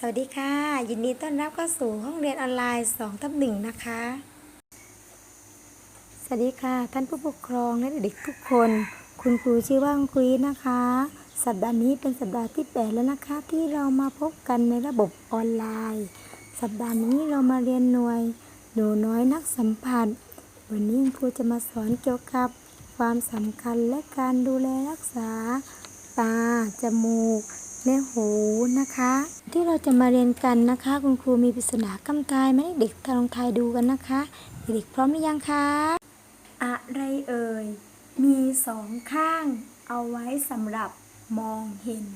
สวัสดีค่ะ ยินดีต้อนรับเข้าสู่ห้องเรียนออนไลน์2ทับหนึ่งนะคะ สวัสดีค่ะ ท่านผู้ปกครองและเด็กทุกคน คุณครูชื่อว่าคุณครูนะคะ สัปดาห์นี้เป็นสัปดาห์ที่ 8 แล้วนะคะ ที่เรามาพบกันในระบบออนไลน์ สัปดาห์นี้เรามาเรียนหน่วยหนูน้อยนักสัมผัส วันนี้คุณครูจะมาสอนเกี่ยวกับความสำคัญและการดูแลรักษา ตา จมูก และหูนะคะ ที่เราจะมาเรียนกันนะคะ คุณครูมีปริศนาคำทายมาให้เด็กลองทายดูกันนะคะ เด็กพร้อมหรือยังคะ อะไรเอ่ย มีสองข้าง เอาไว้สำหรับมองเห็น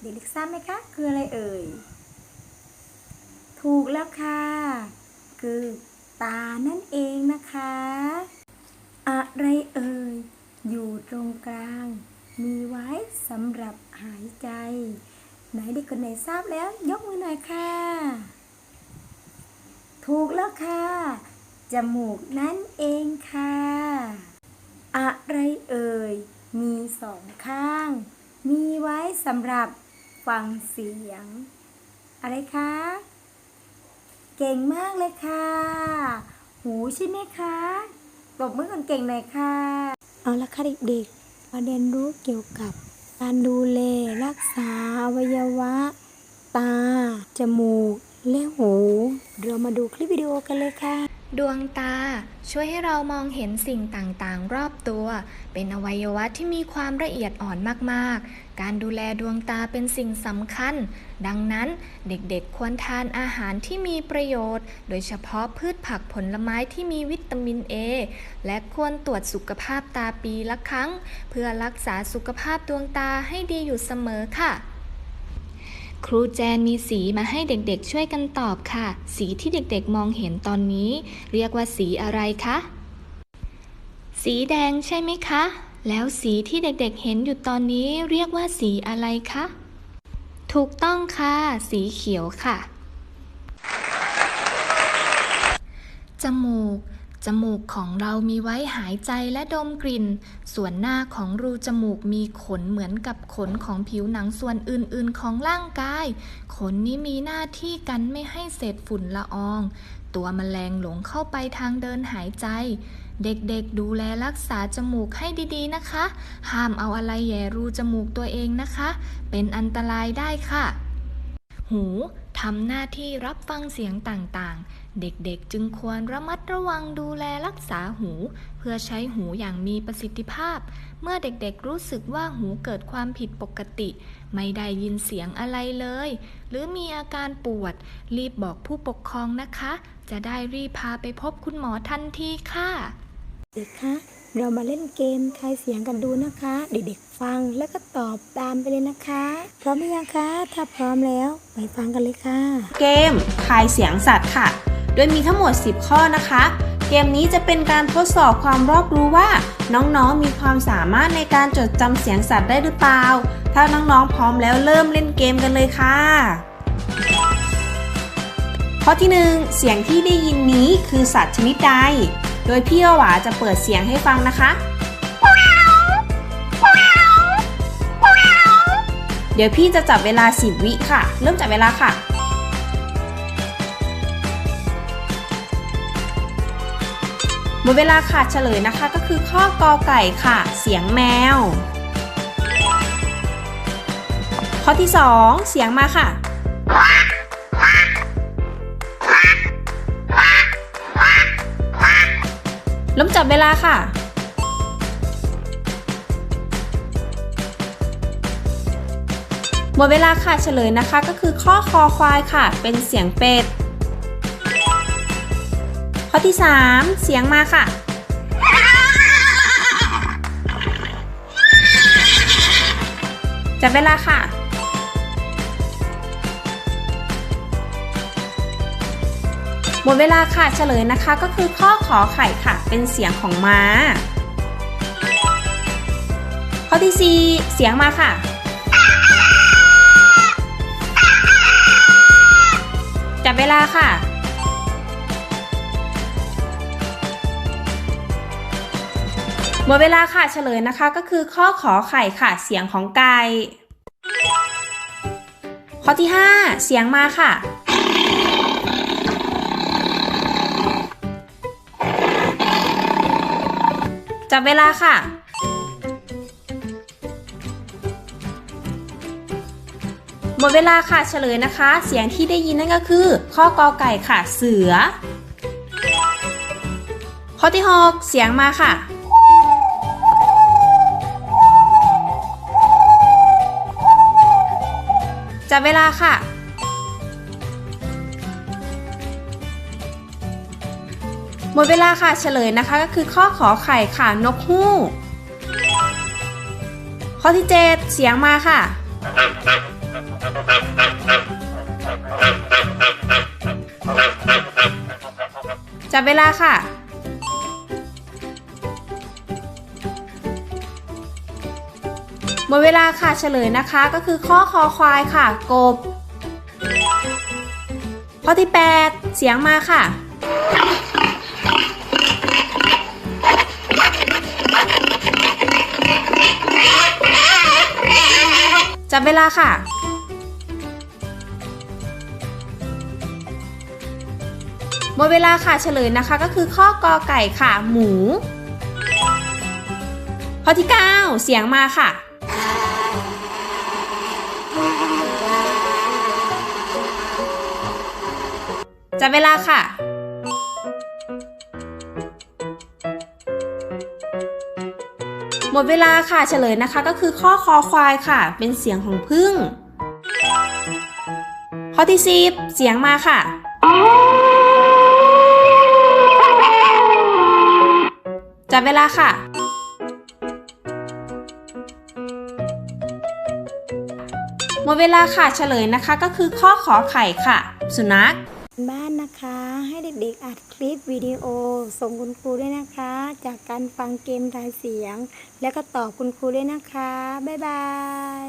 เด็กๆทราบไหมคะ คืออะไรเอ่ย ถูกแล้วค่ะ คือตานั่นเองนะคะ อะไรเอ่ย อยู่ตรงกลาง มีไว้สำหรับหายใจ ไหนเด็กคนไหนทราบแล้ว ยกมือหน่อยค่ะ ถูกแล้วค่ะ จมูกนั่นเองค่ะ อะไรเอ่ย มีสองข้าง มีไว้สำหรับฟังเสียง อะไรคะ เก่งมากเลยค่ะ หูใช่ไหมคะตบมือคนเก่งหน่อยค่ะ เอาละค่ะเด็กๆมาเรียนรู้เกี่ยวกับ การดูแลรักษาอวัยวะ ตา จมูก และหู เรามาดูคลิปวิดีโอกันเลยค่ะ ดวงตาช่วยให้เรามองเห็นสิ่งต่างๆ รอบตัว เป็นอวัยวะที่มีความละเอียดอ่อนมากๆ การดูแลดวงตาเป็นสิ่งสำคัญ ดังนั้นเด็กๆควรทานอาหารที่มีประโยชน์ โดยเฉพาะพืชผักผลไม้ที่มีวิตามิน A และควรตรวจสุขภาพตาปีละครั้ง เพื่อรักษาสุขภาพดวงตาให้ดีอยู่เสมอค่ะ ครูแจนมีสีมาให้เด็กๆช่วยกันตอบค่ะ สีที่เด็กๆมองเห็นตอนนี้ เรียกว่าสีอะไรคะ สีแดงใช่ไหมคะ แล้วสีที่เด็กๆเห็นอยู่ตอนนี้เรียกว่าสีอะไรคะ ถูกต้องค่ะ สีเขียวค่ะ จมูก จมูกของเรามีไว้หายใจและดมกลิ่น ส่วนหน้าของรูจมูกมีขนเหมือนกับขนของผิวหนังส่วนอื่นๆของร่างกาย ขนนี้มีหน้าที่กันไม่ให้เศษฝุ่นละออง ตัวแมลงหลงเข้าไปทางเดินหายใจ เด็กๆดูแลรักษาจมูกให้ดีๆนะคะ ห้ามเอาอะไรแย่รูจมูกตัวเองนะคะ เป็นอันตรายได้ค่ะ หูำหน้าที่รับฟังเสียงต่างๆ เด็กๆจึงควรระมัดระวังดูแลรักษาหู เพื่อใช้หูอย่างมีประสิทธิภาพ เมื่อเด็กๆรู้สึกว่าหูเกิดความผิดปกติ ไม่ได้ยินเสียงอะไรเลย หรือมีอาการปวด รีบบอกผู้ปกครองนะคะ จะได้รีบพาไปพบคุณหมอทันทีค่ะ เด็กคะเรามาเล่นเกมทายเสียงกันดูนะคะ เด็กๆฟังแล้วก็ตอบตามไปเลยนะคะ พร้อมหรือยังคะ ถ้าพร้อมแล้วไปฟังกันเลยค่ะ เกมทายเสียงสัตว์ค่ะ โดยมีทั้งหมด 10 ข้อนะคะ เกมนี้จะเป็นการทดสอบความรอบรู้ว่า น้องๆมีความสามารถในการจดจำเสียงสัตว์ได้หรือเปล่า ถ้าน้องๆพร้อมแล้วเริ่มเล่นเกมกันเลยค่ะข้อที่ 1 เสียงที่ได้ยินนี้คือสัตว์ชนิดใด โดยพี่หวาจะเปิดเสียงให้ฟังนะคะ เดี๋ยวพี่จะจับเวลา 10 วิค่ะ เริ่มจับเวลาค่ะหมดเวลาค่ะเฉลยนะคะก็คือข้อกอไก่ค่ะ เสียงแมว ข้อที่ 2 เสียงมาค่ะ เริ่มจับเวลาค่ะ หมดเวลาค่ะเฉลยนะคะ ก็คือข้อคอควายค่ะ เป็นเสียงเป็ด ข้อที่ 3 เสียงมาค่ะ จับเวลาค่ะ หมดเวลาค่ะเฉลยนะคะก็คือข้อขอไข่ค่ะ เป็นเสียงของม้า ข้อที่ 4 เสียงมาค่ะ จับเวลาค่ะ หมดเวลาค่ะเฉลยนะคะก็คือข้อขอไข่ค่ะ เสียงของไก่ข้อที่ 5 เสียงมาค่ะ จับเวลาค่ะ หมดเวลาค่ะเฉลยนะคะ เสียงที่ได้ยินนั่นก็คือ ข้อกอไก่ค่ะ เสือ ข้อที่ 6 เสียงมาค่ะจับเวลาค่ะ หมดเวลาค่ะเฉลยนะคะก็คือข้อขอไข่ค่ะนกฮูกข้อที่ 7 เสียงมาค่ะ จับเวลาค่ะหมดเวลาค่ะเฉลยนะคะก็คือข้อคอควายค่ะ กบ ข้อที่ 8 เสียงมาค่ะ จับเวลาค่ะ หมดเวลาค่ะเฉลยนะคะก็คือข้อกอไก่ค่ะ หมู ข้อที่ 9 เสียงมาค่ะ จับเวลาค่ะ หมดเวลาค่ะเฉลยนะคะ ก็คือข้อคอควายค่ะ เป็นเสียงของพึ่ง ข้อที่10เสียงมาค่ะ จับเวลาค่ะ หมดเวลาค่ะเฉลยนะคะ ก็คือข้อขอไข่ค่ะ สุนัข บ้านนะคะให้เด็กๆอัดคลิปวิดีโอ ส่งคุณครูด้วยนะคะ จากการฟังเกมทายเสียง แล้วก็ตอบคุณครูด้วยนะคะ บ๊ายบาย